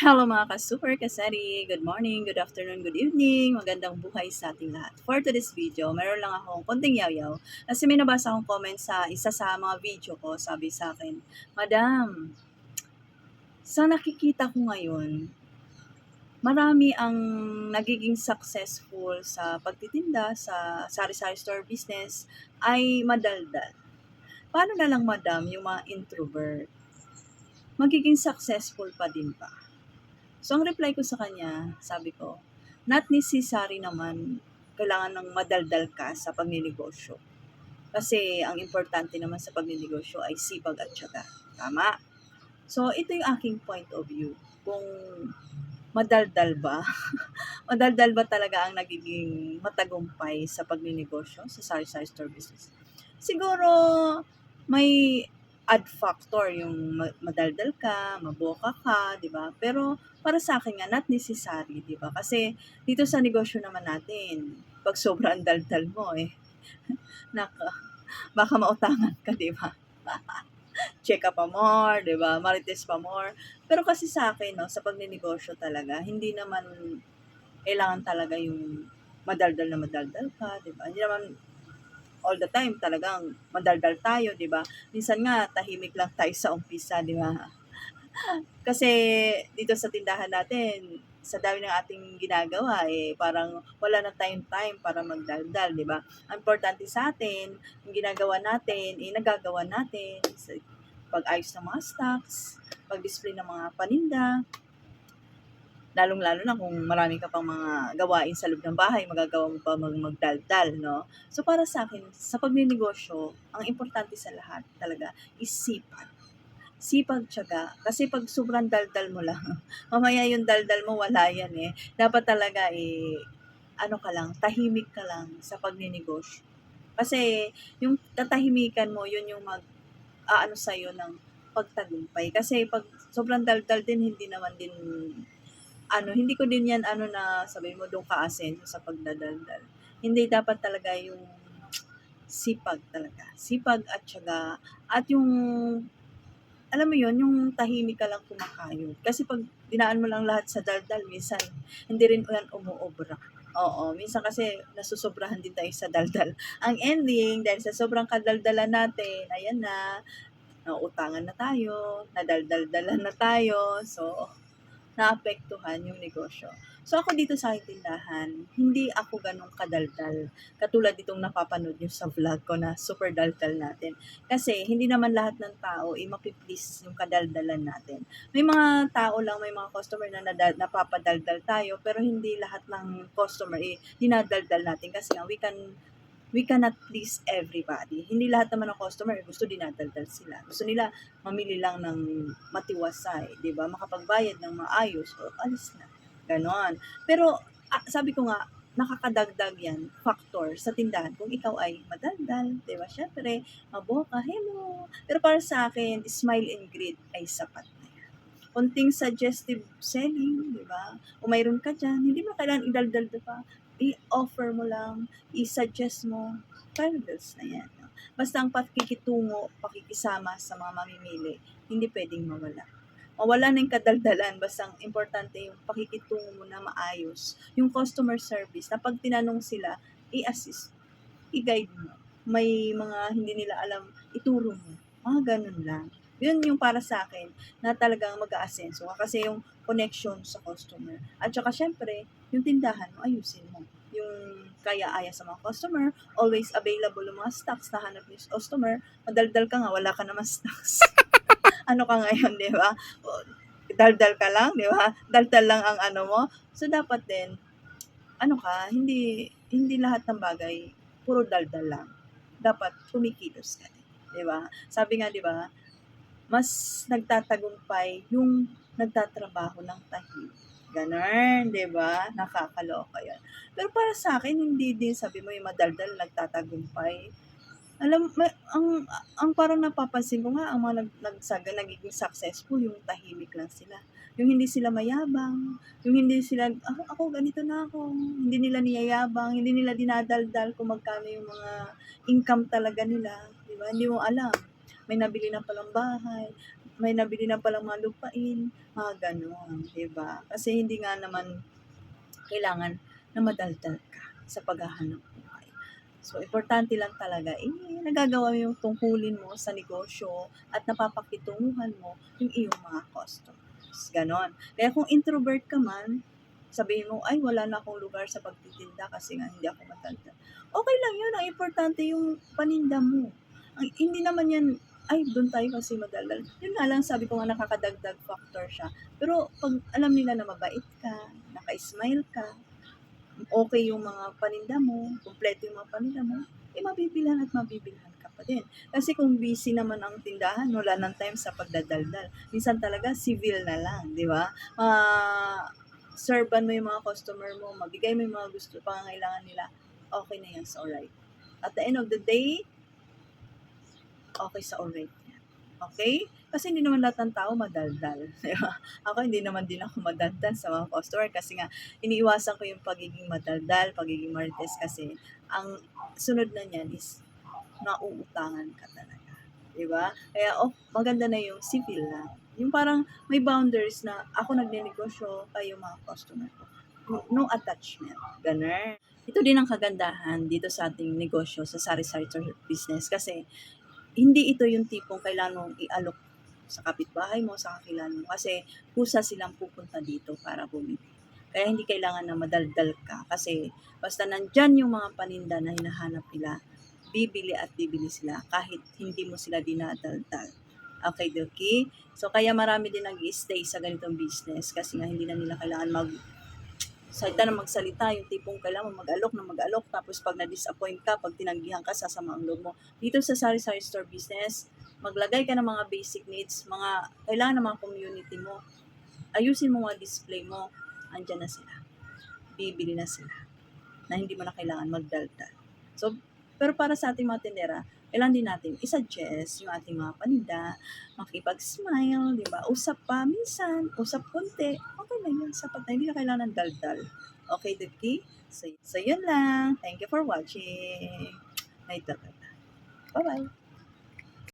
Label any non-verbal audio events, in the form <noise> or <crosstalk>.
Hello mga ka-super kasari! Good morning, good afternoon, good evening, magandang buhay sa ating lahat. For today's video, meron lang akong konting yaw-yaw kasi may nabasa akong comment sa isa sa mga video ko, sabi sa akin, Madam, sa nakikita ko ngayon, marami ang nagiging successful sa pagtitinda, sa sari-sari store business, ay madaldal. Paano na lang madam yung mga introvert? Magiging successful pa din ba? So, ang reply ko sa kanya, sabi ko, not necessary naman kailangan ng madaldal ka sa pagninegosyo. Kasi ang importante naman sa pagninegosyo ay sipag at syaga. Tama? So, ito yung aking point of view. Kung madaldal ba? <laughs> madaldal ba talaga ang nagiging matagumpay sa pagninegosyo, sa sari-sari store business? Siguro, may add factor yung ma- madaldal ka, maboka ka, di ba? Pero para sa akin nga, not necessary, di ba? Kasi dito sa negosyo naman natin, pag sobrang daldal mo eh, <laughs> naka, baka mautangan ka, di ba? <laughs> Check up pa more, di ba? Marites pa more. Pero kasi sa akin, no, sa pagninegosyo talaga, hindi naman kailangan talaga yung madaldal na madaldal ka, di ba? Hindi naman all the time talagang madaldal tayo, di ba? Minsan nga, tahimik lang tayo sa umpisa, di ba? <laughs> Kasi dito sa tindahan natin, sa dami ng ating ginagawa, eh, parang wala na tayong time para magdaldal, di ba? Ang importante sa atin, yung ginagawa natin, eh, nagagawa natin pag-ayos ng mga stocks, pag-display ng mga paninda, lalong-lalo na kung marami ka pang mga gawain sa loob ng bahay, magagawa mo pa mag magdaldal, no? So, para sa akin, sa pagninegosyo, ang importante sa lahat talaga is sipag sipag tiyaga. Kasi pag sobrang daldal mo lang, <laughs> mamaya yung daldal mo wala yan eh. Dapat talaga eh, ano ka lang, tahimik ka lang sa pagninegosyo. Kasi yung tatahimikan mo, yun yung mag, aano sa'yo ng pagtagumpay. Kasi pag sobrang daldal din, hindi naman din, ano, hindi ko din yan, ano na, sabi mo, doon ka asenso sa pagdadaldal. Hindi dapat talaga yung sipag talaga. Sipag at syaga. At yung alam mo yon yung tahimik ka lang kumakayod. Kasi pag dinaan mo lang lahat sa daldal, minsan hindi rin yan umuobra. Oo, minsan kasi nasusobrahan din tayo sa daldal. <laughs> Ang ending, dahil sa sobrang kadaldalan natin, ayan na, nauutangan na tayo, nadaldaldalan na tayo, so, naapektuhan yung negosyo. So ako dito sa tindahan, hindi ako ganong kadaldal. Katulad ditong napapanood nyo sa vlog ko na super daldal natin. Kasi hindi naman lahat ng tao ay mapiplease yung kadaldalan natin. May mga tao lang, may mga customer na nadal, napapadaldal tayo, pero hindi lahat ng customer ay dinadaldal natin. Kasi nga, we can we cannot please everybody. Hindi lahat naman ng customer gusto dinadaldal sila. Gusto nila mamili lang ng matiwasay, 'di ba? Makapagbayad ng maayos o alis na. Ganon. Pero ah, sabi ko nga, nakakadagdag yan, factor sa tindahan. Kung ikaw ay madaldal, di ba? Syempre, maboka, hello. Pero para sa akin, smile and greet ay sapat na yan. Kunting suggestive selling, di ba? Kung mayroon ka dyan, hindi mo kailangan idaldal pa. I-offer mo lang, i-suggest mo, parables na yan. no? Basta ang pakikitungo, pakikisama sa mga mamimili, hindi pwedeng mawala mawala na yung kadaldalan, basta ang importante yung pakikitungo mo na maayos, yung customer service, na pag tinanong sila, i-assist, i-guide mo. May mga hindi nila alam, ituro mo. Mga ganun lang. Yun yung para sa akin, na talagang mag-aasenso ka kasi yung connection sa customer. At saka syempre, yung tindahan mo, ayusin mo. Yung kaya-aya sa mga customer, always available yung mga stocks na hanap yung customer, madaldal ka nga, wala ka naman <laughs> stocks ano ka ngayon, di ba? Daldal ka lang, di ba? Daldal lang ang ano mo. So, dapat din, ano ka, hindi, hindi lahat ng bagay, puro daldal lang. Dapat kumikilos ka din, di ba? Sabi nga, di ba, mas nagtatagumpay yung nagtatrabaho ng tahimik. Ganon, di ba? Nakakaloka yan. Pero para sa akin, hindi din sabi mo yung madaldal nagtatagumpay alam ma ang ang parang napapansin ko nga ang mga nag nagsaga nagiging successful yung tahimik lang sila. Yung hindi sila mayabang, yung hindi sila, "Ah, ako ganito na ako." Hindi nila niyayabang, hindi nila dinadaldal kung magkano yung mga income talaga nila, 'di ba? Hindi mo alam. May nabili na palang bahay, may nabili na palang mga lupain, mga ganon, di ba? Kasi hindi nga naman kailangan na madaldal ka sa paghahanap buhay. So, importante lang talaga, eh, nagagawa mo yung tungkulin mo sa negosyo at napapakitunguhan mo yung iyong mga customers. Ganon. Kaya kung introvert ka man, sabihin mo, ay, wala na akong lugar sa pagtitinda kasi nga hindi ako matanda. Okay lang yun. Ang importante yung paninda mo. Ang, hindi naman yan, ay, doon tayo kasi madaldal. Yun nga lang, sabi ko nga nakakadagdag factor siya. Pero pag alam nila na mabait ka, naka-smile ka, okay yung mga paninda mo, kumpleto yung mga paninda mo, eh mabibilhan at mabibilhan ka pa din. Kasi kung busy naman ang tindahan, wala nang time sa pagdadaldal. Minsan talaga civil na lang, di ba? Ah, serban mo yung mga customer mo, mabigay mo yung mga gusto, pangangailangan nila, okay na yan sa alright. At the end of the day, okay sa yan. Okay? Kasi hindi naman lahat ng tao madaldal. <laughs> ako hindi naman din ako madaldal sa mga customer kasi nga iniiwasan ko yung pagiging madaldal, pagiging marites kasi ang sunod na niyan is nauutangan ka talaga. Di ba? Kaya oh, maganda na yung civil na. Yung parang may boundaries na ako nagnenegosyo, kayo mga customer ko. No, no attachment. Ganun. Ito din ang kagandahan dito sa ating negosyo, sa sari-sari business. Kasi hindi ito yung tipong kailangan mong ialok sa kapitbahay mo, sa kakilala mo. Kasi kusa silang pupunta dito para bumili. Kaya hindi kailangan na madaldal ka. Kasi basta nandyan yung mga paninda na hinahanap nila, bibili at bibili sila kahit hindi mo sila dinadaldal. Okay, Doki? So, kaya marami din nag stay sa ganitong business kasi nga hindi na nila kailangan mag salita na magsalita, yung tipong kailangan mag-alok na mag-alok, tapos pag na-disappoint ka, pag tinanggihan ka, sasama ang loob mo. Dito sa sari-sari store business, maglagay ka ng mga basic needs, mga kailangan ng mga community mo. Ayusin mo mga display mo, andyan na sila. Bibili na sila. Na hindi mo na kailangan magdaldal. So, pero para sa ating mga tindera, kailangan din natin i-suggest yung ating mga paninda, makipag-smile, di ba? Usap pa minsan, usap konti, na yun, sapat na, hindi na kailangan ng daldal. Okay, Duki? So, so yun lang. Thank you for watching. Night talaga. Bye-bye.